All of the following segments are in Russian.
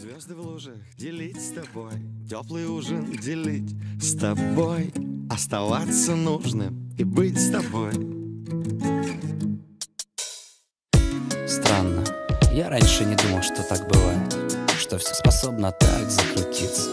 Звезды в лужах делить с тобой, теплый ужин делить с тобой, оставаться нужным и быть с тобой. Странно, я раньше не думал, что так бывает, что все способно так закрутиться.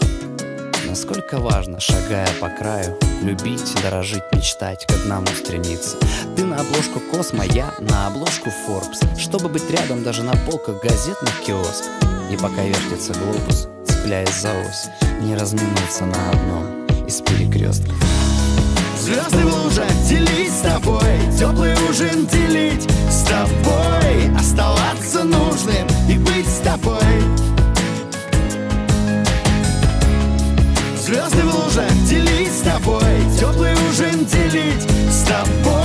Насколько важно, шагая по краю, любить, дорожить, мечтать, к одному стремиться. Ты на обложку Космо, я на обложку Forbes, чтобы быть рядом даже на полках газетных киосков. И пока вертится глобус, цепляясь за ось, не разминуться на одном из перекрестков. Звезды в лужах делить с тобой, теплый ужин делить с тобой, оставаться нужным и быть с тобой. Звезды в лужах делить с тобой, теплый ужин делить с тобой,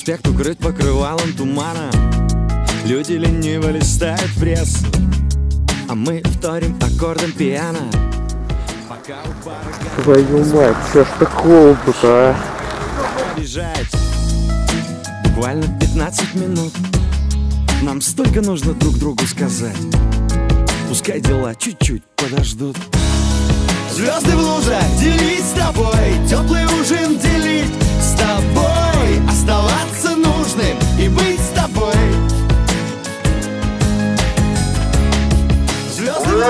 Проспект укрыт покрывалом тумана. Люди лениво листают прессу А мы вторим аккордом пиано. Пока у пары Твою мать, что ж такого-то, а? бежать. Буквально 15 минут. Нам столько нужно друг другу сказать. Пускай дела чуть-чуть подождут. Звезды в лужах делить с тобой. Теплый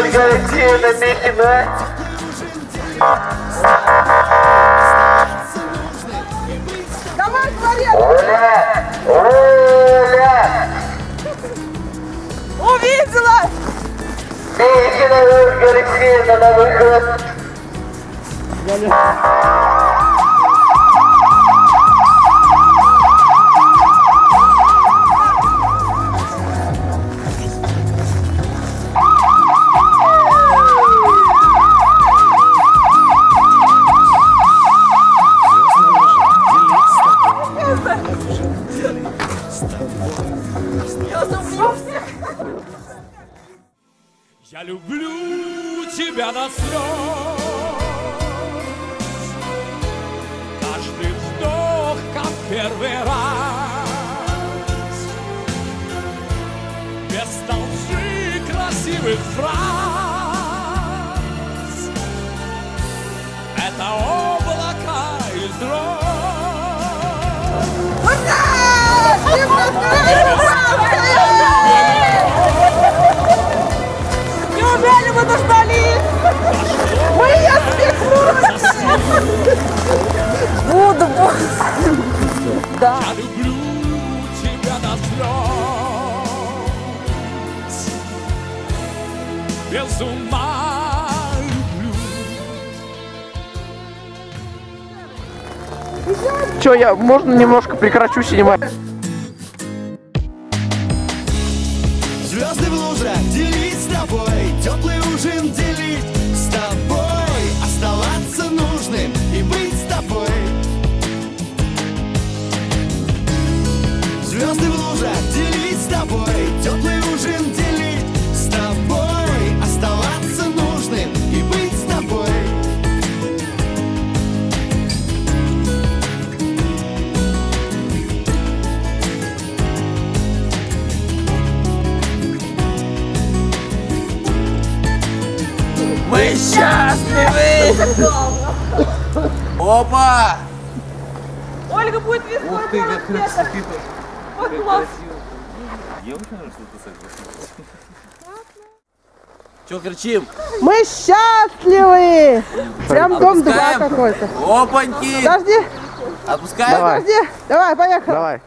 Звезды в лужах делить с Давай, говори! Увидела! Я забыл всех! Я люблю тебя до слез Каждый вздох, как первый раз. Без толщи красивых фраз. Это облака Неужели вы дождались? Мы ее спекнули! Буду, буду. Да. Я люблю тебя до слез Без ума люблю Че, я, можно немножко прекращу снимать? Делить с тобой Теплый ужин делить Мы счастливы! Опа! Ольга будет весной Ух ты, как 40 лет. красиво! Вот класс. Че кричим? Мы счастливы! Прям дом 2 Отпускаем? какой-то. Опаньки! Подожди, Отпускаем? Давай. подожди. Давай, поехали. Давай.